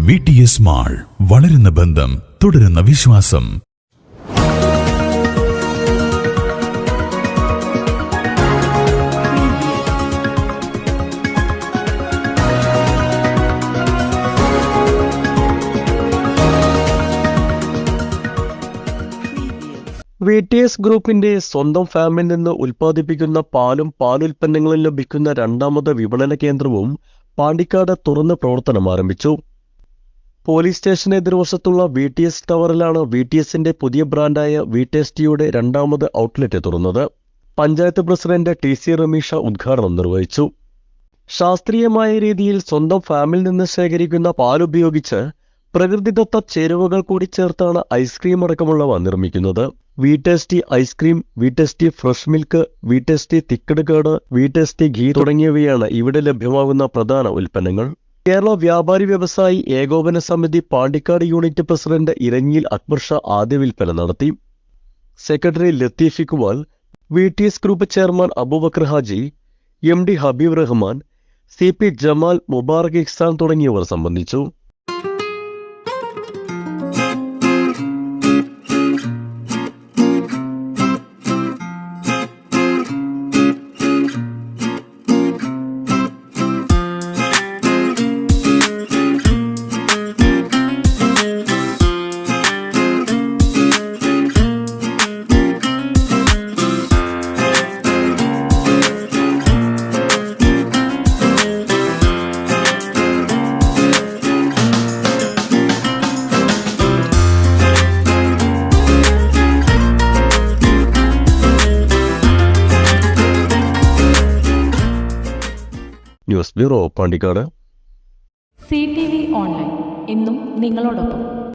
V T S mall വളരുന്ന ബന്ധം തുടരുന്ന വിശ്വാസം. വി ടി എസ് ഗ്രൂപ്പിന്റെ സ്വന്തം ഫാമിൽ നിന്ന് ഉൽപ്പാദിപ്പിക്കുന്ന പാലും പാലുൽപ്പന്നങ്ങളും ലഭിക്കുന്ന രണ്ടാമത് വിപണന കേന്ദ്രവും പാണ്ടിക്കാട് തുറന്ന് പ്രവർത്തനം ആരംഭിച്ചു. പോലീസ് സ്റ്റേഷൻ എതിർവശത്തുള്ള വി ടി എസ് ടവറിലാണ് വി ടി എസിന്റെ പുതിയ ബ്രാൻഡായ വി ടിയുടെ രണ്ടാമത് ഔട്ട്ലെറ്റ് തുറന്നത്. Panchayat president T C Ramisha ഉദ്ഘാടനം നിർവഹിച്ചു. ശാസ്ത്രീയമായ രീതിയിൽ സ്വന്തം ഫാമിൽ നിന്ന് ശേഖരിക്കുന്ന പാലുപയോഗിച്ച് പ്രകൃതിദത്ത ചേരുവകൾ കൂടി ചേർത്താണ് ഐസ്ക്രീം അടക്കമുള്ളവ നിർമ്മിക്കുന്നത്. V tasty ice cream V tasty fresh milk V tasty thick curd V tasty ഘീ തുടങ്ങിയവയാണ് ഇവിടെ ലഭ്യമാകുന്ന പ്രധാന ഉൽപ്പന്നങ്ങൾ. കേരള വ്യാപാരി വ്യവസായി ഏകോപന സമിതി പാണ്ടിക്കാട് യൂണിറ്റ് പ്രസിഡന്റ് ഇരഞ്ഞിൽ അക്ബർ ഷാ ആദ്യ വിൽപ്പന നടത്തി. Secretary Latheef Iqbal V T S group chairman Aboobacker Haji M D Habeeb Rahman C P Jamal Mubarak Ikhsan തുടങ്ങിയവർ സംബന്ധിച്ചു. News bureau Pandikkad. C T V online. ഇന്നും നിങ്ങളോടൊപ്പം.